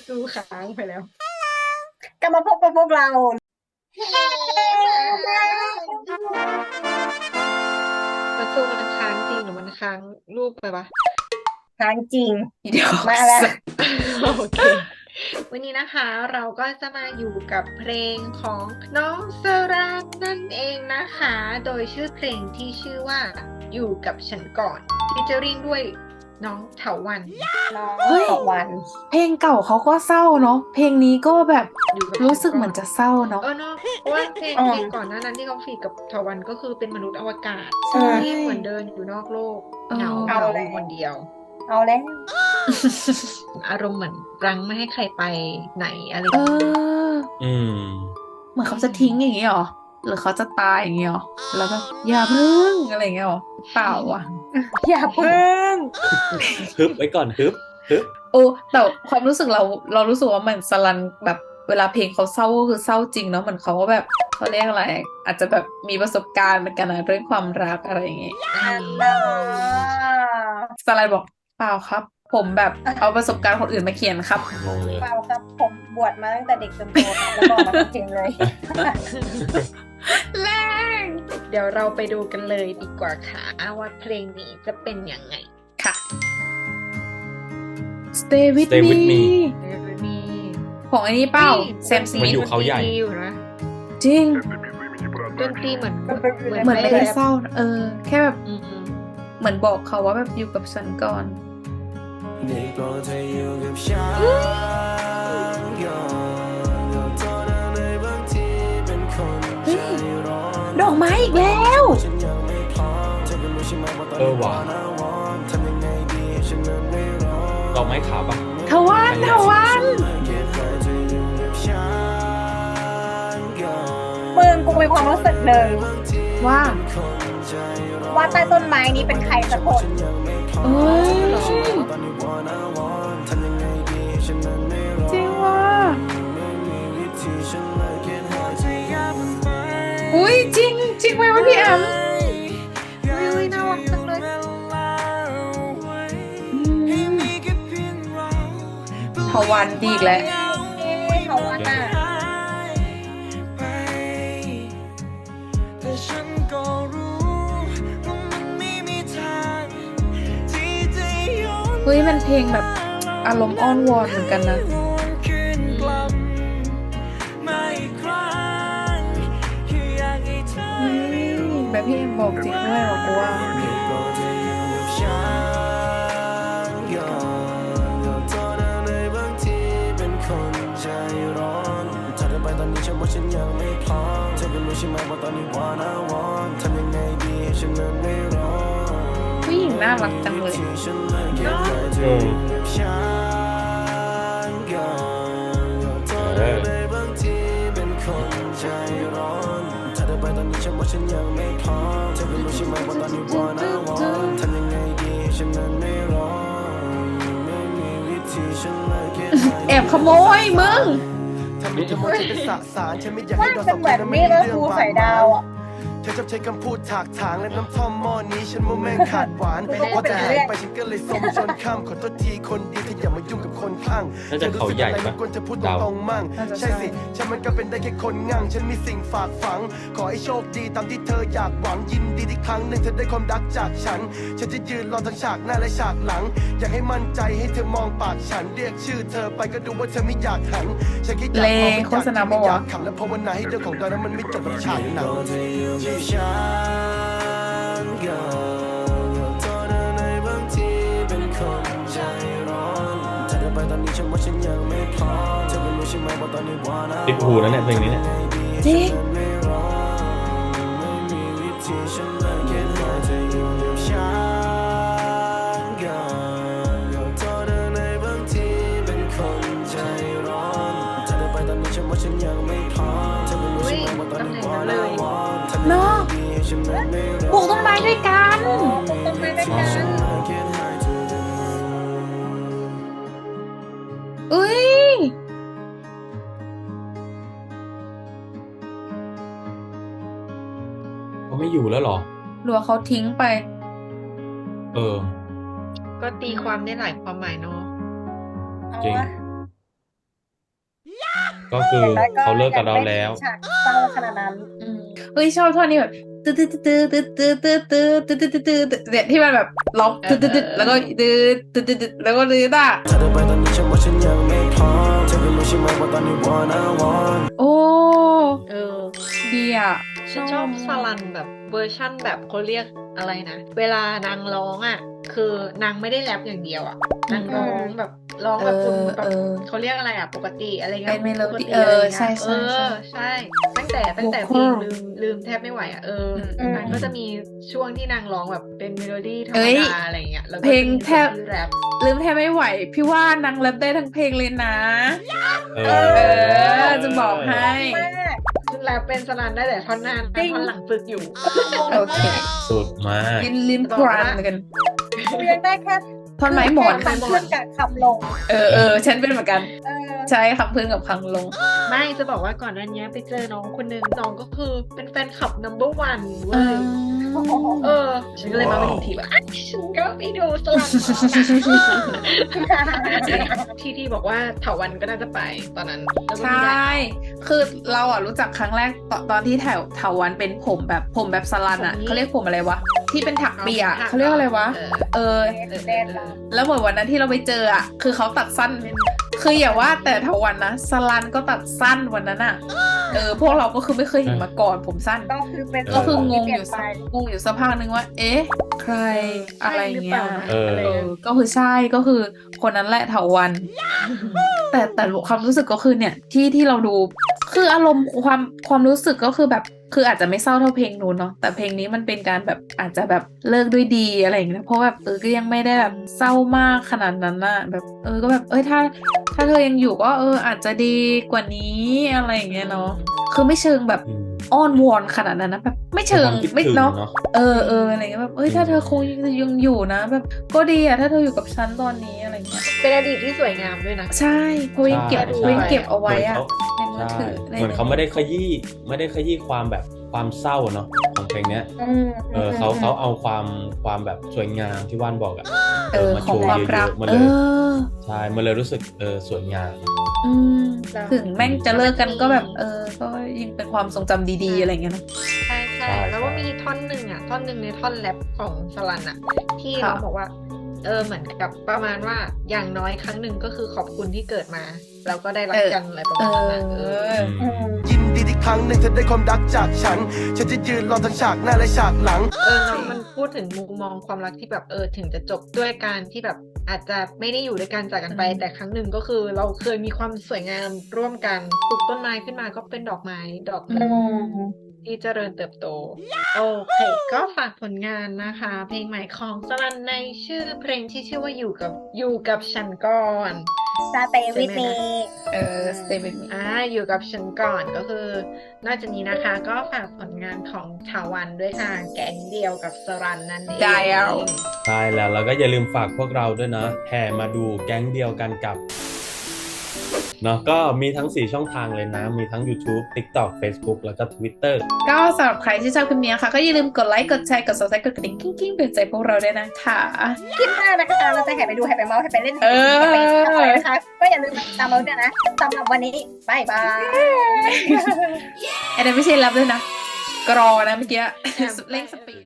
ประตูค้างไปแล้วกลับมาพบกับพวกเรา ประตูมันค้างจริงหรือมันค้างรูปไปวะทางจริง เดี๋ยวมาแล้วโอเควันนี้นะคะเราก็จะมาอยู่กับเพลงของน้องสรันนั่นเองนะคะ โดยชื่อเพลงที่ชื่อว่าอยู่กับฉันก่อนฟิเจอริงด้วย น้องเถาวันน้องเฮ้ยตะวัน เพลงเก่าเขาก็เศร้าเนาะเพลงนี้ก็แบบอยู่กับรู้สึกฉัเหมือนจะเศร้าเนาะเออเนาะเพราะว่าเพลงเพลงก่อนหน้านั้นที่เขาฟีดกับเถาวันก็คือเป็นมนุษย์อวกาศใช่ที่เหมือนเดินอยู่นอกโลกเออเหงาเหเอางาเลยคนเดียวเอาแล้วอารมณ์เหมือนรั้งไม่ให้ใครไปไหนอะไรอเอย่างเงี้ยออืม เหมือนเขาจะทิ้งอย่างนี้หรอ หรือเขาจะตายอย่างนี้หรอแล้วก็อย่าพึ่งอะไรอย่างเงี้ยหรอเปล่าอะ อย่าเพิ่งฮึบไว้ก่อนฮึบฮึบโอ้แต่ความรู้สึกเราเรารู้สึกว่ามันสลันแบบเวลาเพลงเขาเศร้าก็คือเศร้าจริงเนาะเหมือนเขาก็แบบเขาเรียกอะไร อาจจะแบบมีประสบการณ์เหมือนกันนะเรื่องความรักอะไรอย่างเงี้ยอืมอ่าสลันบอกเปล่าครับ ผมแบบเอาประสบการณ์คนอื่นมาเขียนครับงงเลยเปล่าครับผมบวชมาตั้งแต่เด็กจนโตครับแล้วก็มาทำเพลงเลยแรง เดี๋ยวเราไปดูกันเลยดีกว่าค่ะว่าเพลงนี้จะเป็นยังไงค่ะ Stay with Stay with me me เออมีของอันนี้เปล่าแซมซีมันอยู่เขาใหญ่ดนตรีอยู่นะจริง ดนตรีเหมือนมันเป็นอยู่ในเหมือนไม่ได้แรปเศร้านะเออ แค่แบบอืมเหมือนบอกเขาว่าแบบอยู่กับฉันก่อน ได้โปรดเธออยู่กับฉัน ไม้อีกแล้วฉันยังไม่พร้อมเธอก็รู้ใช่ไหมว่าตอนเอนี้อว่ะวอนวอนทำยังไงดีฉันนั้นไม่ร้อนดอกไม้ขาวปะทวันทวันเก็บไว้เธออยู่กับฉันก่อนมึงกูมีความรู้สึกหนึ่งบางทีว่าคนใจร้อนว่าใต้ต้นไม้นี้เป็นใครสักคนฉันยังไม่พร้อมเอ้ยตอ จริงจริงไหมวะพี่แอมอุ้ยน่ารักจังเลยทวันดีอีกแล้วเอ๊ะเขาว่าน่ะแต่ฉันก็รู้ว่ามันไม่มีทางที่จะย้อนเฮ้ยมันเพลงแบบอารมณ์อ้อนวอนเหมือนกันนะ แบบพี่เอ็มบอกจริงด้วยบอกว่าได้โปรอกับฉันก่าตอนนี้ฉันว่าฉันยังไม่พร้อมเธอก็รู้ใช่ไหมว่าตอนนี้วอนาวอนทำยังไงดีให้ฉันนั้นไม่ร้อนผู้หญิงน่ารักจังเลยที่ฉันเล ฉันว่าฉันยังไม่พร้อมเธอก็รู้ใช่ไหมว่าตอนนี้วอนวอนทำยังไงดีให้ฉันนั้นไม่ร้อนไม่มีวิธีฉันเลยเก็บไว้แอบขโมยมึง ทำให้เธอมองฉันเป็นสสารฉันไม่อยากว่าให้เราจะสองเหคมือนนนั้นนี่ไม่แล้วมีครูเรื่องบาใส่ดหดามาวงอะ เธอชอบใช้คำพูดถากถางและน้ำท่อมหม้อนี้ ฉันว่าแม่งขาดหวานไม่ได้พอจะเป็นหาเรื่ยองไปฉันก็เลยสมจนข้ามขอโทษทีคนดีที่อย่ามายุ่งกับคนข้างน่าจะเขาใหญ่ธอรู้สึกอะไรปะมันควรจะพูดตเดารงๆมั่งน่าจะใช่ใช่สิ ฉันมันก็เป็นได้แค่คนง่างฉันมีสิ่งฝากฝัง ขอให้โชคดีตามที่เธออยากหวัง ยินดีที่ครั้งหนึ่งเธอได้ความรักจากฉัน ฉันจะยืนรอทั้งฉากหน้าและฉากหลัง อยากให้มั่นใจให้เธอมองปากฉัน เรียกชื่อเธอไปก็ดูว่าเธอไม่อยากหัน ฉันแค่อยากมองไม่อยากเลโฆษณาไม่ปะวะอยากขำและภาวนาให้เรื่องของเรานั้นมันไม่จบแบบฉากหนังที่ฉันก็ขอโทษในบางทีเป็นคนใจร้อนเธอเดินไปตอนนี้ฉันว่าฉันยังไม่พร้อมเธอก็รู้ใช่ไหมว่าตอนนี้ว่าติดหูนะเนี่ยเพลงนี้เนี่ย จริง ให้ฉันนั้นไม่ร้อนปลูกต้นไม้ด้วยกันต้องไม่ได้กันเอ้ยเขาไม่อยู่แล้วเหรอ หรือว่าเขาทิ้งไป เออ ก็ตีความได้หลายความหมายเนาะเอาจริงวะก็คืออย่างน้อยก็เขาเลิกกับเรายังไม่แล้ว ฉากเศร้าขนาดนั้น อืมเฮ้ยชอบท่อนนี้แบบ ตืดตืดตืดตืดตืดตืดตืดตืดตืดตืดตืดตืดเนี่ยที่มันแบบล็อกตืดตืดตืดแล้วก็ตืดตืดตืดตืดแล้วก็ตืดอะถ้าเธอไปตอนนี้ฉันว่าฉันยังไม่พร้อมเธอก็รู้ใช่ไหมว่าตอนนี้ one on one ฉันชอบสลันแบบเวอร์ชั่นแบบเขาเรียกอะไรนะ เวลานางร้องอะ คือนางไม่ได้แรปอย่างเดียวอะ นางร้องแบบร้องแบบเอคุณอแบบเออเขาเรียกอะไรอะ ปกติอะไรเงี้ยเป็นเมโลดี้ปกติเอออะไรงี้ยใช่ใช่เออใช่ ตั้งแต่ตั้งแต่เพล Vocal งลืมลืมแทบไม่ไหวอะเอออมนางก็จะมีช่วงที่นางร้องแบบเป็นเมโลดี้ธรรเอ้มยดาอะไรเงี้ยแล้วก็เพลงจะมีแทบที่แรปลืมแทบไม่ไหว พี่ว่านางแรปได้ทั้งเพลงเลยนะ เอเออจะบอกให้มากซึ่ง แรปเป็นสลันได้แต่ท่อนหน้าจริง ท่อนหลังฝึกอยู่ โอเค สุดมาก ลินลินพรานเหมือนกันกูยังได้แค่ท่อนไม้หมอนคำขึ้นกับคำลง เออเออฉันเป็นเหมือนกัน เออ ใช้คำพื้นกับคำลง ไม่จะบอกว่าก่อนหน้านี้ไปเจอน้องคนนึงน้องก็คือเป็นแฟนคลับ number one เอเว้ยอเออ ฉันก็เลยมาเป็นทีว่าอะฉันก็ไปดูสลัดที่ที่บอกว่าเถาวันก็น่าจะไปตอนนั้นแล้วก็ใชมีหลา่ย คือเราอะรู้จักครั้งแรกตอนตอนที่แถวเถาวันเป็นผมแบบผมแบบสลันอะผมนี้เขาเรียกผมอะไรวะที่เป็นถักเปียถักเขาเรียกอะไรวะ เออเออเออเล่นเอละอแล้วเหมือนวันนั้นที่เราไปเจออะคือเขาตัดสั้น คืออย่าว่าแต่เถาวันนะสลันก็ตัดสั้นวันนั้นอะเออพวกเราก็คือไม่เคยเห็นมาก่อนผมสั้นก็คือเป็นก็คืองงที่อเปลี่ยู่นไปสักงงอยู่สักพักนึงว่า เอ๊ะ ใครอะไรเงี้ยเออเออก็คือใช่ก็คือคนนั้นแหละเถาวัน แต่แต่ความรู้สึกก็คือเนี่ยที่ที่เราดู คืออารมณ์ความความรู้สึกก็คือแบบคืออาจจะไม่เศร้าเท่าเพลงนู้นเนาะแต่เพลงนี้มันเป็นการแบบอาจจะแบบเลิกด้วยดีอะไรอย่างเงี้ยเพราะแบบเออก็ยังไม่ได้แบบเศร้ามากขนาดนั้นน่ะแบบเออก็แบบเอ้ยถ้า ถ้าเธอยังอยู่ก็เอออาจจะดีกว่านี้อะไรอย่างเงี้ยเนาะคือไม่เชิงแบบอืมอ้อนวอนขนาดนั้นนะแบบไม่เชิงความคิดไม่ถึงเนาะเนาะเออเอออะไรเงี้ยแบบเอ้ยถ้าเธอคงยังอยู่นะแบบก็ดีอะถ้าเธออยู่กับฉันตอนนี้อะไรเงี้ยเป็นอดีตที่สวยงามด้วยนะใช่เพราะยังเก็บใช่เพราะยังเก็บเอาไว้อะเหมื อนเขาในมือใช่ถือในเหมือนเขาไม่ได้ขยี้ไม่ได้ขยี้ความแบบความเศร้าเนาะของเพลงเนี้ยอืมเออเขาเขาเอาความความแบบสวยงามที่ว่านบอกอะเออมาของโชว์ความเยรักอะๆมาเอเลยอใช่มันเลยรู้สึกเออสวยงามอืมแล้วถึงแม่งจะเลิกกันก็แบบเออ ก็ยังเป็นความทรงจำดีๆอะไรเงี้ยเนอะใช่ใช่ใช่แล้วก็ใช่มีท่อนหนึ่งอะท่อนหนึ่งในท่อนแรปของสลันอะ ที่ค่ะเราบอกว่า เออเหมือนกับประมาณว่าอย่างน้อยครั้งหนึ่งก็คือขอบคุณที่เกิดมา แล้วก็ได้รักกันอะไรประเอมาณนั้นนะเออออืมยินดีที่ครั้งหนึ่งเธอได้ความรักจากฉัน ฉันจะยืนรอทั้งฉากหน้าและฉากหลัง เออน้องมันพูดถึงมุมมองความรักที่แบบเออถึงจะจบด้วยการที่แบบอาจจะไม่ได้อยู่ด้วยกันจากกันไปอืมแต่ครั้งหนึ่งก็คือ เราเคยมีความสวยงามร่วมกันปลูกต้นไม้ขึ้นมาก็เป็นดอกไม้ดอกหอืนึ่งมที่เจริญเติบโต โอเค ก็ฝากผลงานนะคะ เพลงใหม่ของสลันในชื่อเพลงที่ชื่อว่าอยู่กับอยู่กับฉันก่อน สเตวิตมีเออ stay with me อ่าอยู่กับฉันก่อนก็คือ นอกจากนี้นะคะก็ฝากผลงานของทาวันด้วยค่ะ แก๊งเดียวกับสรันนั่นเองได้แล้วใช่แล้วแล้วก็อย่าลืมฝากพวกเราด้วยนะแห่มาดูแก๊งเดียวกันกับ เนาะก็มีทั้ง 4 ช่องทางเลยนะ มีทั้ง YouTube TikTok Facebook แล้วก็ Twitter ก็สำหรับใครที่ชอบคลิปนี้ค่ะ ก็อย่าลืมกดไลค์กดแชร์กด subscribe กดกระดิ่งกิ้งๆเป็นใจพวกเราด้วยนะคะคลิปหน้านะคะเราจะแห่ไปดูแห่ไปเมาส์แห่ไปเล่นเออแห่ไปทำอะไรนะคะก็อย่าลืมตามเราด้วยนะสำหรับวันนี้บายบายอันนั้นไม่ใช่รับด้วยนะกรอนะเมื่อกี้เร่งสปีด